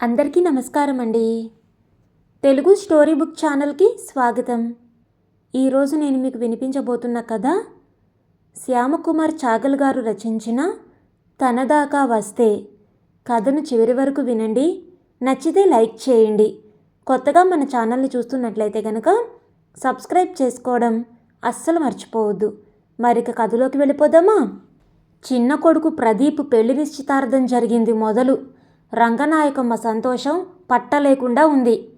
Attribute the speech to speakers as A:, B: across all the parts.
A: అందరికీ నమస్కారం అండి తెలుగు స్టోరీ బుక్ ఛానల్కి స్వాగతం. ఈరోజు నేను మీకు వినిపించబోతున్న కథ శ్యామకుమార్ చాగల్ గారు రచించిన తనదాకా వస్తే. కథను చివరి వరకు వినండి. నచ్చితే లైక్ చేయండి. కొత్తగా మన ఛానల్ని చూస్తున్నట్లయితే కనుక సబ్స్క్రైబ్ చేసుకోవడం అస్సలు మర్చిపోవద్దు. మరిక కథలోకి వెళ్ళిపోదామా? చిన్న కొడుకు ప్రదీప్ పెళ్ళి నిశ్చితార్థం జరిగింది మొదలు. రంగనాయకమ్మ సంతోషం పట్టలేకుండా ఉంది.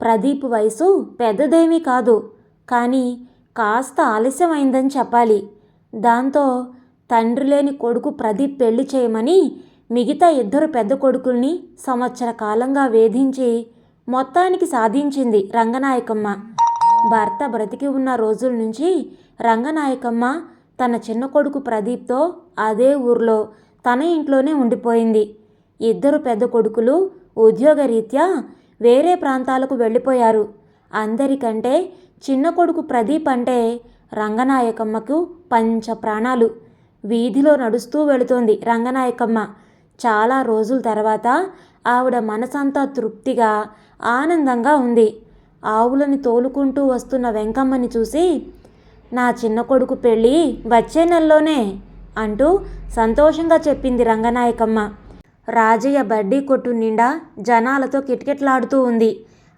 A: ప్రదీప్ వయసు పెద్దదేమీ కాదు. కానీ కాస్త ఆలస్యమైందని చెప్పాలి. దాంతో తండ్రి లేని కొడుకు ప్రదీప్ పెళ్ళి చేయమని మిగతా ఇద్దరు పెద్ద కొడుకుల్ని సంవత్సర కాలంగా వేధించి మొత్తానికి సాధించింది రంగనాయకమ్మ. భర్త బ్రతికి ఉన్న రోజుల నుంచి రంగనాయకమ్మ తన చిన్న కొడుకు ప్రదీప్తో అదే ఊర్లో తన ఇంట్లోనే ఉండిపోయింది. ఇద్దరు పెద్ద కొడుకులు ఉద్యోగరీత్యా వేరే ప్రాంతాలకు వెళ్ళిపోయారు. అందరికంటే చిన్న కొడుకు ప్రదీప్ అంటే రంగనాయకమ్మకు పంచ ప్రాణాలు. వీధిలో నడుస్తూ వెళుతోంది రంగనాయకమ్మ. చాలా రోజుల తర్వాత ఆవిడ మనసంతా తృప్తిగా ఆనందంగా ఉంది. ఆవులని తోలుకుంటూ వస్తున్న వెంకమ్మని చూసి నా చిన్న కొడుకు పెళ్ళి వచ్చే నెలలోనే అంటూ సంతోషంగా చెప్పింది రంగనాయకమ్మ. రాజయ్య బడ్డీ కొట్టు నిండా జనాలతో కిటకిటలాడుతూ ఉంది.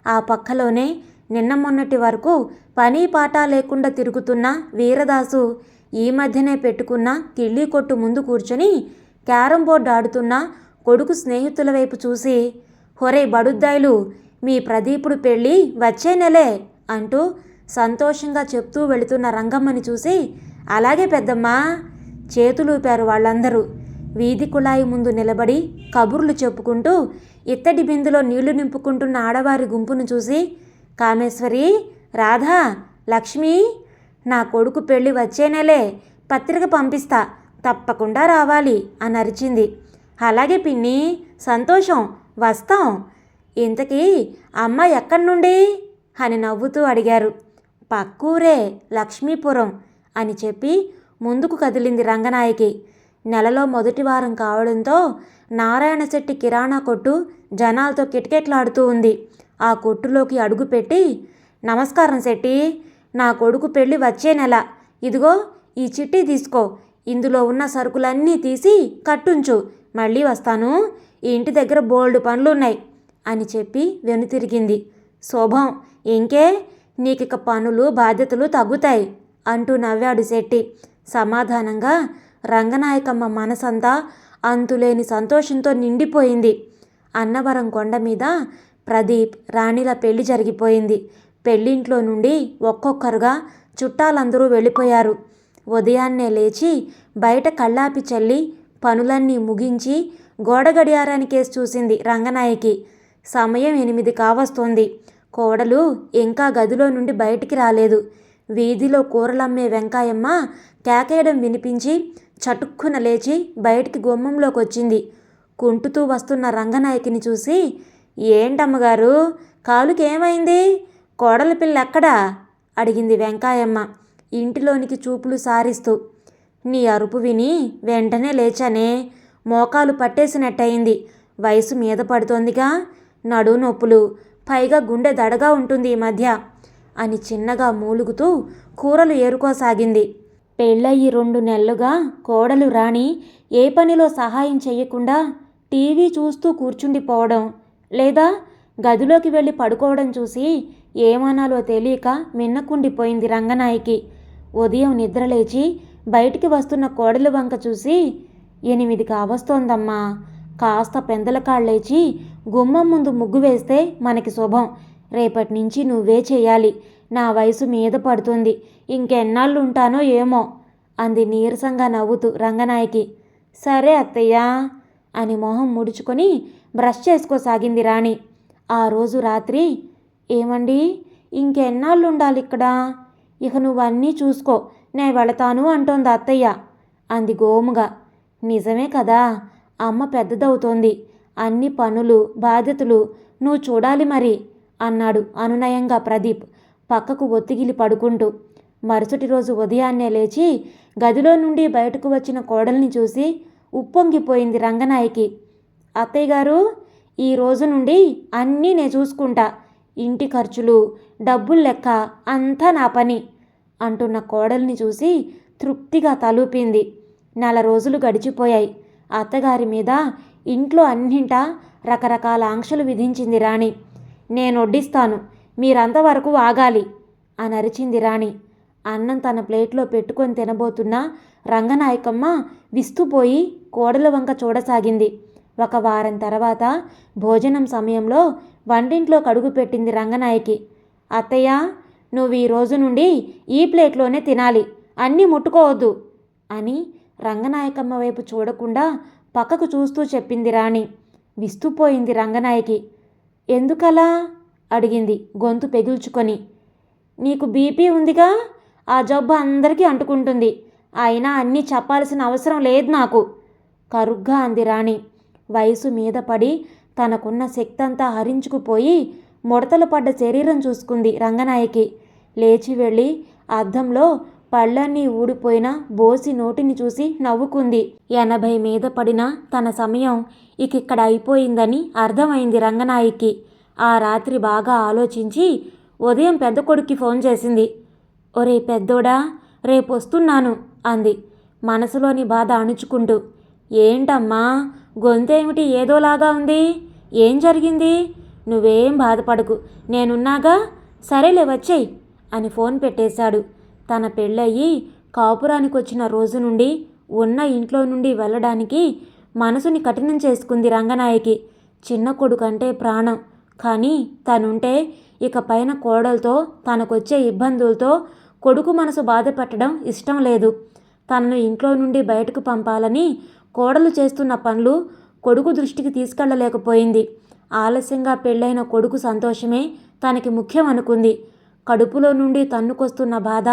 A: ఆ పక్కలోనే నిన్న మొన్నటి వరకు పని పాట లేకుండా తిరుగుతున్న వీరదాసు ఈ మధ్యనే పెట్టుకున్న కిళ్ళీ కొట్టు ముందు కూర్చొని క్యారం బోర్డు ఆడుతున్న కొడుకు స్నేహితుల వైపు చూసి హొరే బడుద్దాయిలు మీ ప్రదీపుడు పెళ్ళి వచ్చే నెలే అంటూ సంతోషంగా చెప్తూ వెళుతున్న రంగమ్మని చూసి అలాగే పెద్దమ్మా చేతులూపారు వాళ్ళందరూ. వీధి కుళాయి ముందు నిలబడి కబుర్లు చెప్పుకుంటూ ఇత్తడి బిందులో నీళ్ళు నింపుకుంటున్న ఆడవారి గుంపును చూసి కామేశ్వరి రాధా లక్ష్మి నా కొడుకు పెళ్ళి వచ్చే నెలే పత్రిక పంపిస్తా తప్పకుండా రావాలి అని అరిచింది. అలాగే పిన్ని సంతోషం వస్తాం. ఇంతకీ అమ్మ ఎక్కడి నుండి అని నవ్వుతూ అడిగారు. పక్కూరే లక్ష్మీపురం అని చెప్పి ముందుకు కదిలింది రంగనాయకి. నెలలో మొదటి వారం కావడంతో నారాయణ శెట్టి కిరాణా కొట్టు జనాలతో కిటకిటలాడుతూ ఉంది. ఆ కొట్టులోకి అడుగుపెట్టి నమస్కారం శెట్టి నా కొడుకు పెళ్ళి వచ్చే నెల. ఇదిగో ఈ చిట్టి తీసుకో. ఇందులో ఉన్న సరుకులన్నీ తీసి కట్టుంచు. మళ్ళీ వస్తాను. ఈ ఇంటి దగ్గర బోల్డ్ పనులున్నాయి అని చెప్పి వెనుతిరిగింది. శోభం ఇంకే నీకిక పనులు బాధ్యతలు తగ్గుతాయి అంటూ నవ్వాడు శెట్టి. సమాధానంగా రంగనాయకమ్మ మనసంతా అంతులేని సంతోషంతో నిండిపోయింది. అన్నవరం కొండ మీద ప్రదీప్ రాణిల పెళ్ళి జరిగిపోయింది. పెళ్ళింట్లో నుండి ఒక్కొక్కరుగా చుట్టాలందరూ వెళ్ళిపోయారు. ఉదయాన్నే లేచి బయట కళ్ళాపి చల్లి పనులన్నీ ముగించి గోడ గడియారానికేసి చూసింది రంగనాయకి. సమయం ఎనిమిది కావస్తోంది. కోడలు ఇంకా గదిలో నుండి బయటికి రాలేదు. వీధిలో కూరలమ్మే వెంకాయమ్మ కేకేయడం వినిపించి చటుక్కున లేచి బయటికి గుమ్మంలోకి వచ్చింది కుంటుతూ వస్తున్న రంగనాయకిని చూసి ఏంటమ్మగారు కాలుకేమైంది? కోడలి పిల్ల ఎక్కడా? అడిగింది వెంకాయమ్మ ఇంటిలోనికి చూపులు సారిస్తూ. నీ అరుపు విని వెంటనే లేచానే. మోకాలు పట్టేసినట్టయింది. వయసు మీద పడుతోందిగా. నడు నొప్పులు పైగా గుండె దడగా ఉంటుంది ఈ మధ్య. అని చిన్నగా మూలుగుతూ కూరలు ఏరుకోసాగింది. పెళ్ళయి రెండు నెలలుగా కోడలు రాణి ఏ పనిలో సహాయం చేయకుండా టీవీ చూస్తూ కూర్చుండిపోవడం లేదా గదిలోకి వెళ్ళి పడుకోవడం చూసి ఏమనాలో తెలియక మిన్నకుండిపోయింది రంగనాయకి. ఉదయం నిద్రలేచి బయటికి వస్తున్న కోడలు వంక చూసి ఎనిమిది కావస్తోందమ్మా కాస్త పెందల కాళ్ళేచి గుమ్మం ముందు ముగ్గు వేస్తే మనకి శుభం. రేపటి నుంచి నువ్వే చేయాలి. నా వయసు మీద పడుతుంది. ఇంకెన్నాళ్ళు ఉంటానో ఏమో అంది నీరసంగా నవ్వుతూ రంగనాయకి. సరే అత్తయ్య అని మొహం ముడుచుకొని బ్రష్ చేసుకోసాగింది రాణి. ఆ రోజు రాత్రి ఏమండి? ఇంకెన్నాళ్ళు ఉండాలి ఇక్కడ ఇక నువ్వన్నీ చూసుకో. నే వెళతాను అంటోంది అత్తయ్య అంది గోముగా. నిజమే కదా? అమ్మ పెద్దదవుతోంది. అన్ని పనులు బాధ్యతలు నువ్వు చూడాలి మరి. అన్నాడు అనునయంగా ప్రదీప్. పక్కకు ఒత్తిగిలి పడుకుంటూ మరుసటి రోజు ఉదయాన్నే లేచి గదిలో నుండి బయటకు వచ్చిన కోడల్ని చూసి ఉప్పొంగిపోయింది రంగనాయకి. అత్తయ్య గారు ఈ రోజు నుండి అన్నీ నేను చూసుకుంటా. ఇంటి ఖర్చులు డబ్బులు లెక్క అంతా నా పని అంటున్న కోడల్ని చూసి తృప్తిగా తలూపింది. నెల రోజులు గడిచిపోయాయి. అత్తగారి మీద ఇంట్లో అన్నింటా రకరకాల ఆంక్షలు విధించింది రాణి. నేను వడ్డిస్తాను. మీరంతవరకు ఆగాలి అని అరిచింది రాణి. అన్నం తన ప్లేట్లో పెట్టుకొని తినబోతున్న రంగనాయకమ్మ విస్తుపోయి కోడల వంక చూడసాగింది. ఒక వారం తర్వాత భోజనం సమయంలో వంటింట్లో కడుగు పెట్టింది రంగనాయకి. అత్తయ్య నువ్వు ఈ రోజు నుండి ఈ ప్లేట్లోనే తినాలి. అన్నీ ముట్టుకోవద్దు. అని రంగనాయకమ్మ వైపు చూడకుండా పక్కకు చూస్తూ చెప్పింది రాణి. విస్తుపోయింది రంగనాయకి. ఎందుకలా? అడిగింది గొంతు పెగుల్చుకొని. నీకు బీపీ ఉందిగా? ఆ జబ్బు అందరికీ అంటుకుంటుంది. అయినా అన్నీ చెప్పాల్సిన అవసరం లేదు నాకు. కరుగ్గా అంది రాణి. వయసు మీద పడి తనకున్న శక్తంతా హరించుకుపోయి ముడతలు పడ్డ శరీరం చూసుకుంది రంగనాయకి. లేచి వెళ్ళి అద్దంలో పళ్ళన్నీ ఊడిపోయిన బోసి నోటిని చూసి నవ్వుకుంది. ఎనభై మీద పడిన తన సమయం ఇకిక్కడ అయిపోయిందని అర్థమైంది రంగనాయికి. ఆ రాత్రి బాగా ఆలోచించి ఉదయం పెద్ద కొడుక్కి ఫోన్ చేసింది. ఒరే పెద్దోడా రేపొస్తున్నాను అంది. మనసులోని బాధ అణుచుకుంటూ ఏంటమ్మా గొంతేమిటి ఏదోలాగా ఉంది? ఏం జరిగింది? నువ్వేం బాధపడకు. నేనున్నాగా? సరేలే వచ్చేయ్ అని ఫోన్ పెట్టేశాడు. తన పెళ్ళయి కాపురానికి వచ్చిన రోజు నుండి ఉన్న ఇంట్లో నుండి వెళ్ళడానికి మనసుని కఠినం చేసుకుంది రంగనాయకి. చిన్న కొడుకంటే ప్రాణం. కానీ తనుంటే ఇక పైన కోడలతో తనకొచ్చే ఇబ్బందులతో కొడుకు మనసు బాధపెట్టడం ఇష్టం లేదు. తనను ఇంట్లో నుండి బయటకు పంపాలని కోడలు చేస్తున్న పనులు కొడుకు దృష్టికి తీసుకెళ్ళలేకపోయింది ఆలస్యంగా పెళ్ళైన కొడుకు సంతోషమే తనకి ముఖ్యం అనుకుంది. కడుపులో నుండి తన్నుకొస్తున్న బాధ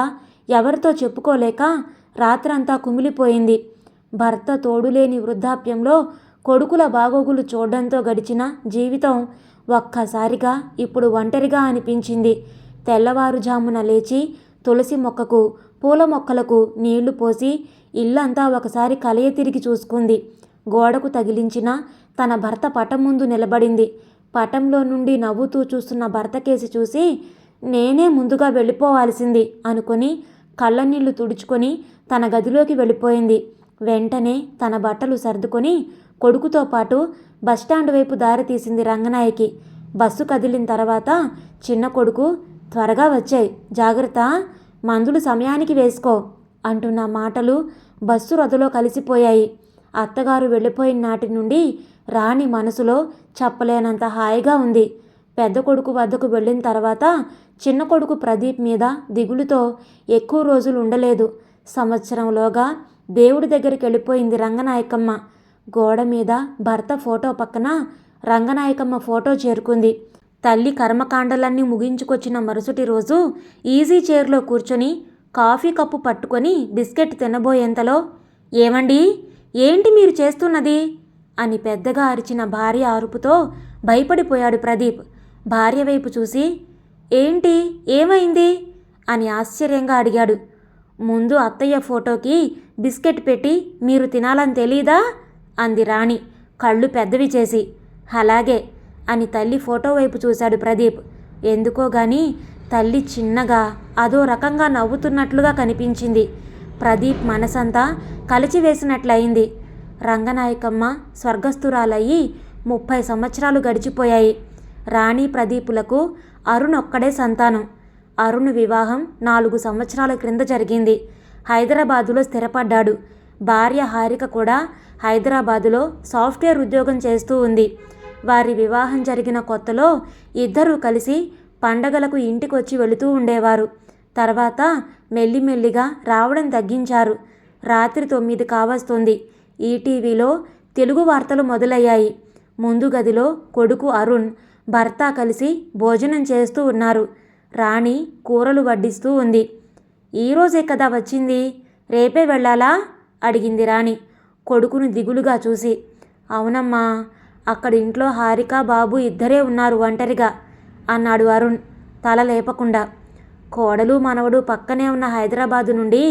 A: ఎవరితో చెప్పుకోలేక రాత్రంతా కుమిలిపోయింది. భర్త తోడులేని వృద్ధాప్యంలో కొడుకుల బాగోగులు చూడడంతో గడిచిన జీవితం ఒక్కసారిగా ఇప్పుడు ఒంటరిగా అనిపించింది. తెల్లవారుజామున లేచి తులసి మొక్కకు పూల మొక్కలకు నీళ్ళు పోసి ఇల్లంతా ఒకసారి కలయ తిరిగి చూసుకుంది. గోడకు తగిలించిన తన భర్త పటం ముందు నిలబడింది. పటంలో నుండి నవ్వుతూ చూస్తున్న భర్త కేసి చూసి నేనే ముందుగా వెళ్ళిపోవాల్సింది అనుకొని కళ్ళనీళ్ళు తుడుచుకొని తన గదిలోకి వెళ్ళిపోయింది. వెంటనే తన బట్టలు సర్దుకొని కొడుకుతో పాటు బస్టాండ్ వైపు దారి తీసింది రంగనాయకి. బస్సు కదిలిన తర్వాత చిన్న కొడుకు త్వరగా వచ్చాయి జాగ్రత్త మందులు సమయానికి వేసుకో అంటున్న మాటలు బస్సు రథలో కలిసిపోయాయి. అత్తగారు వెళ్ళిపోయిన నాటి నుండి రాణి మనసులో చెప్పలేనంత హాయిగా ఉంది. పెద్ద కొడుకు వద్దకు వెళ్ళిన తర్వాత చిన్న కొడుకు ప్రదీప్ మీద దిగులుతో ఎక్కువ రోజులు ఉండలేదు. సంవత్సరంలోగా దేవుడి దగ్గరికి వెళ్ళిపోయింది రంగనాయకమ్మ. గోడ మీద భర్త ఫోటో పక్కన రంగనాయకమ్మ ఫోటో చేరుకుంది. తల్లి కర్మకాండలన్నీ ముగించుకొచ్చిన మరుసటి రోజు ఈజీ చైర్లో కూర్చొని కాఫీ కప్పు పట్టుకొని బిస్కెట్ తినబోయేంతలో ఏమండి? ఏంటి మీరు చేస్తున్నది? అని పెద్దగా అరిచిన భార్య అరుపుతో భయపడిపోయాడు ప్రదీప్. భార్య వైపు చూసి ఏంటి? ఏమైంది? అని ఆశ్చర్యంగా అడిగాడు. ముందు అత్తయ్య ఫోటోకి బిస్కెట్ పెట్టి మీరు తినాలని తెలీదా? అంది రాణి కళ్ళు పెద్దవి చేసి. అలాగే అని తల్లి ఫోటో వైపు చూశాడు ప్రదీప్. ఎందుకో గాని తల్లి చిన్నగా అదో రకంగా నవ్వుతున్నట్లుగా కనిపించింది. ప్రదీప్ మనసంతా కలిచివేసినట్లయింది. రంగనాయకమ్మ స్వర్గస్థురాలయ్యి ముప్పై సంవత్సరాలు గడిచిపోయాయి. రాణి ప్రదీపులకు అరుణ్ ఒక్కడే సంతానం. అరుణ్ వివాహం నాలుగు సంవత్సరాల క్రింద జరిగింది. హైదరాబాదులో స్థిరపడ్డాడు. భార్య హారిక కూడా హైదరాబాదులో సాఫ్ట్వేర్ ఉద్యోగం చేస్తూ ఉంది. వారి వివాహం జరిగిన కొత్తలో ఇద్దరూ కలిసి పండగలకు ఇంటికొచ్చి వెళుతూ ఉండేవారు. తర్వాత మెల్లిమెల్లిగా రావడం తగ్గించారు. రాత్రి తొమ్మిది కావస్తుంది. ఈటీవీలో తెలుగు వార్తలు మొదలయ్యాయి. ముందు గదిలో కొడుకు అరుణ్ భర్త కలిసి భోజనం చేస్తూ ఉన్నారు. రాణి కూరలు వడ్డిస్తూ ఉంది. ఈరోజే కదా వచ్చింది? రేపే వెళ్ళాలా? అడిగింది రాణి. కొడుకును దిగులుగా చూసి అవునమ్మా అక్కడ ఇంట్లో హారిక బాబు ఇద్దరే ఉన్నారు ఒంటరిగా అన్నాడు అరుణ్ తల లేపకుండా. కోడలు మనవడు పక్కనే ఉన్న హైదరాబాదు నుండి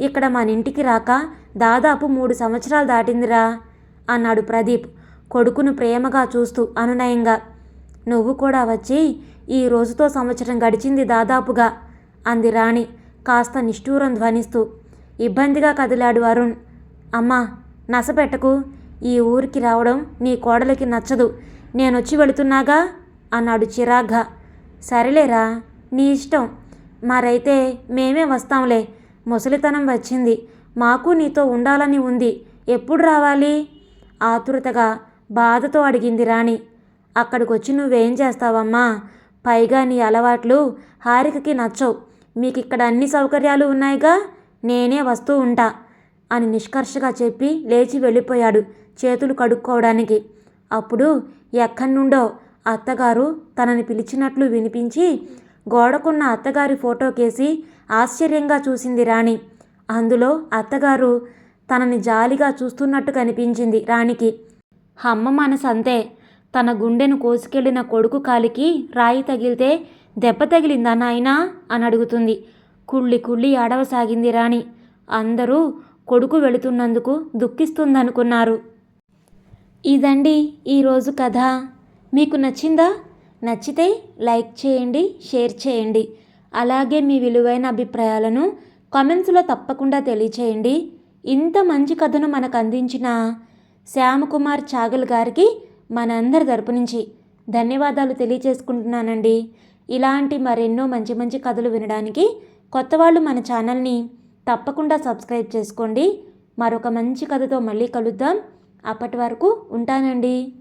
A: ఇక్కడ మన ఇంటికి రాక దాదాపు మూడు సంవత్సరాలు దాటిందిరా అన్నాడు ప్రదీప్ కొడుకును ప్రేమగా చూస్తూ అనునయంగా. నువ్వు కూడా వచ్చి ఈ రోజుతో సంవత్సరం గడిచింది దాదాపుగా అంది రాణి కాస్త నిష్ఠూరం ధ్వనిస్తూ. ఇబ్బందిగా కదిలాడు అరుణ్. అమ్మా నసపెట్టకు. ఈ ఊరికి రావడం నీ కోడలికి నచ్చదు. నేనొచ్చి వెళుతున్నాగా? అన్నాడు చిరాగ్గా. సరేలేరా నీ ఇష్టం. మరైతే మేమే వస్తాంలే. ముసలితనం వచ్చింది. మాకు నీతో ఉండాలని ఉంది. ఎప్పుడు రావాలి? ఆతురతగా బాధతో అడిగింది రాణి. అక్కడికొచ్చి నువ్వేం చేస్తావమ్మా? పైగా నీ అలవాట్లు హారికకి నచ్చవు. మీకు ఇక్కడ అన్ని సౌకర్యాలు ఉన్నాయిగా? నేనే వస్తూ ఉంటా అని నిష్కర్షగా చెప్పి లేచి వెళ్ళిపోయాడు చేతులు కడుక్కోవడానికి. అప్పుడు ఎక్కడి నుండో అత్తగారు తనని పిలిచినట్లు వినిపించి గోడకున్న అత్తగారి ఫోటో కేసి ఆశ్చర్యంగా చూసింది రాణి. అందులో అత్తగారు తనని జాలిగా చూస్తున్నట్టు కనిపించింది రాణికి. అమ్మ మనసంతే. తన గుండెను కోసుకెళ్ళిన కొడుకు కాలికి రాయి తగిలితే దెబ్బ తగిలిందా నాయనా? అని అడుగుతుంది. కుళ్ళి కుళ్ళి ఆడవసాగింది రాణి. అందరూ కొడుకు వెళుతున్నందుకు దుఃఖిస్తుందనుకున్నారు. ఇదండి ఈరోజు కథ. మీకు నచ్చిందా? నచ్చితే లైక్ చేయండి షేర్ చేయండి. అలాగే మీ విలువైన అభిప్రాయాలను కామెంట్స్లో తప్పకుండా తెలియచేయండి. ఇంత మంచి కథను మనకు అందించిన శ్యామకుమార్ చాగల్ గారికి మనందరి తరపు నుంచి ధన్యవాదాలు తెలియచేసుకుంటున్నానండి. ఇలాంటి మరెన్నో మంచి మంచి కథలు వినడానికి కొత్త వాళ్ళు మన ఛానల్ని తప్పకుండా సబ్స్క్రైబ్ చేసుకోండి. మరొక మంచి కథతో మళ్ళీ కలుద్దాం. అప్పటి వరకు ఉంటానండి.